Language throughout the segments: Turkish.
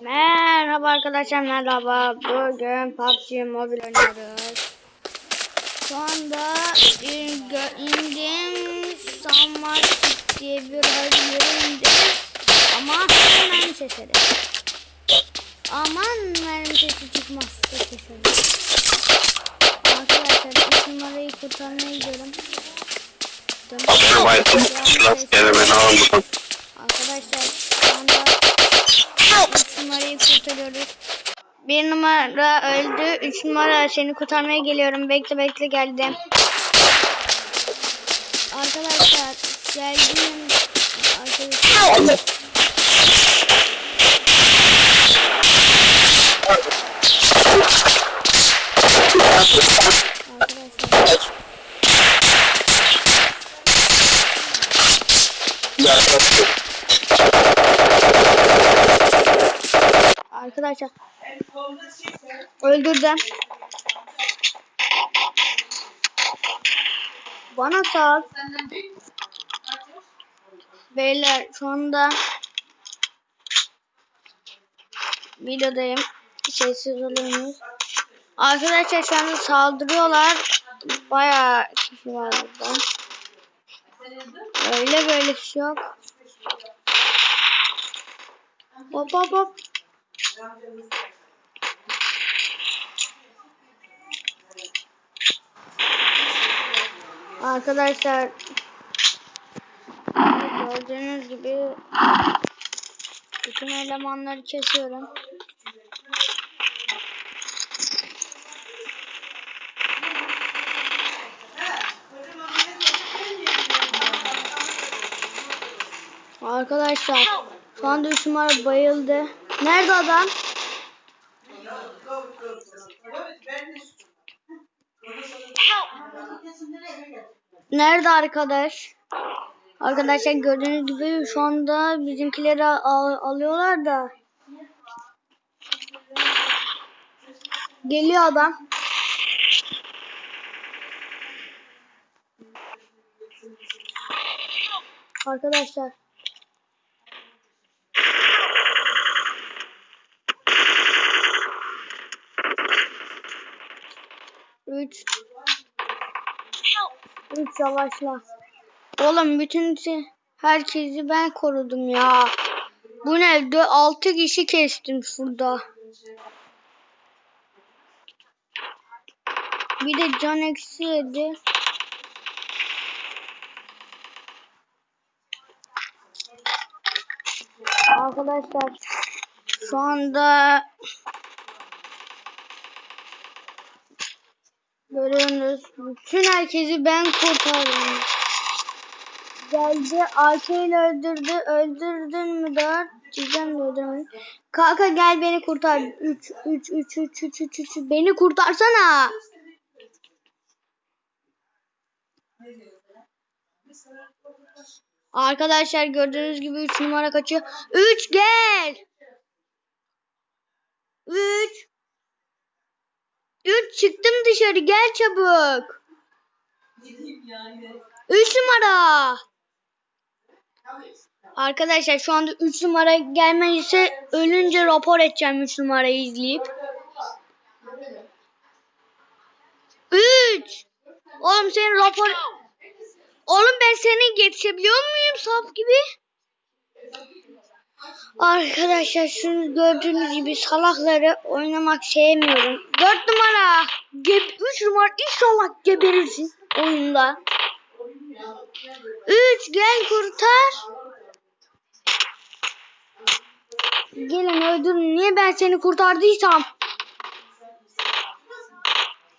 Merhaba arkadaşlar merhaba. Bugün PUBG Mobile oynuyoruz. Şu anda in- indim Sunmarket diye bir yere indim. Ama mermi sesleri. Aman mermi sesi keserim. Arkadaşlar 3 numarayı kurtarmaya gidiyorum. Arkadaşlar Bir numara öldü. 3 numara seni kurtarmaya geliyorum. Bekle bekle geldim. Arkadaşlar geldim. Arkadaşlar. Arkadaşlar. Arkadaşlar. Öldürdüm. Bana sal. Beyler şu anda videodayım. Sessiz olunuz. Arkadaşlar şu anda saldırıyorlar. Bayağı kişi var burada. Öyle böyle kişi yok. Hop hop hop. Arkadaşlar gördüğünüz gibi bütün elemanları kesiyorum. Arkadaşlar şu anda 3 numara bayıldı. Nerede adam? Nerede arkadaş? Arkadaşlar gördüğünüz gibi şu anda bizimkileri al alıyorlar da. Geliyor adam. Arkadaşlar. Üç. Üç savaşla. Oğlum bütün herkesi ben korudum ya. Bu ne? Dö- Altı kişi kestim şurada. Bir de can eksi yedi. Arkadaşlar şu anda görüyorsunuz bütün herkesi ben kurtardım. Geldi AK ile öldürdü. Öldürdün mü dört? Diyeceğim de öldüremedim. Kanka gel beni kurtar. 3 3 3 3 3 3 3 beni kurtarsana. Arkadaşlar gördüğünüz gibi 3 numara kaçıyor. 3 gel. 3 3 çıktım dışarı gel çabuk. 3 numara. Arkadaşlar şu anda 3 numara gelmezse ölünce rapor edeceğim 3 numarayı izleyip. 3 Oğlum senin rapor Oğlum ben seni geçebiliyor muyum saf gibi? Arkadaşlar şunu gördüğünüz gibi salakları oynamak sevmiyorum. 4 numara. Ge 3 numara inşallah geberirsin oyunda. 3 gel kurtar. Gelin öldürün. Niye ben seni kurtardıysam?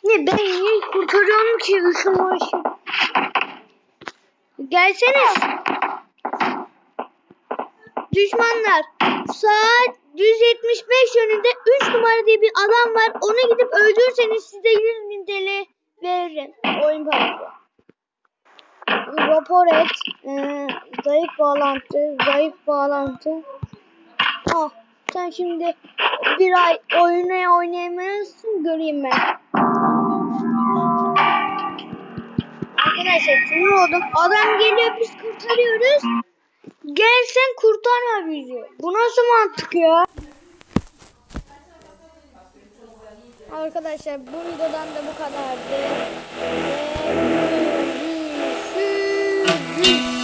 Ne ben niye kurtarıyorum ki 3 numara şey? Düşmanlar saat 175 yönünde 3 numara diye bir adam var. Ona gidip öldürürseniz size 100 bin TL veririm. Oyun parası. Rapor et. Ee, zayıf bağlantı. Zayıf bağlantı. Ah sen şimdi bir ay oyuna oynayamıyorsun göreyim ben. Arkadaşlar sinir oldum. Adam geliyor biz kurtarıyoruz. Gelsen kurtarma bizi. Bu nasıl mantık ya? Arkadaşlar bu videodan da bu kadardı. Ve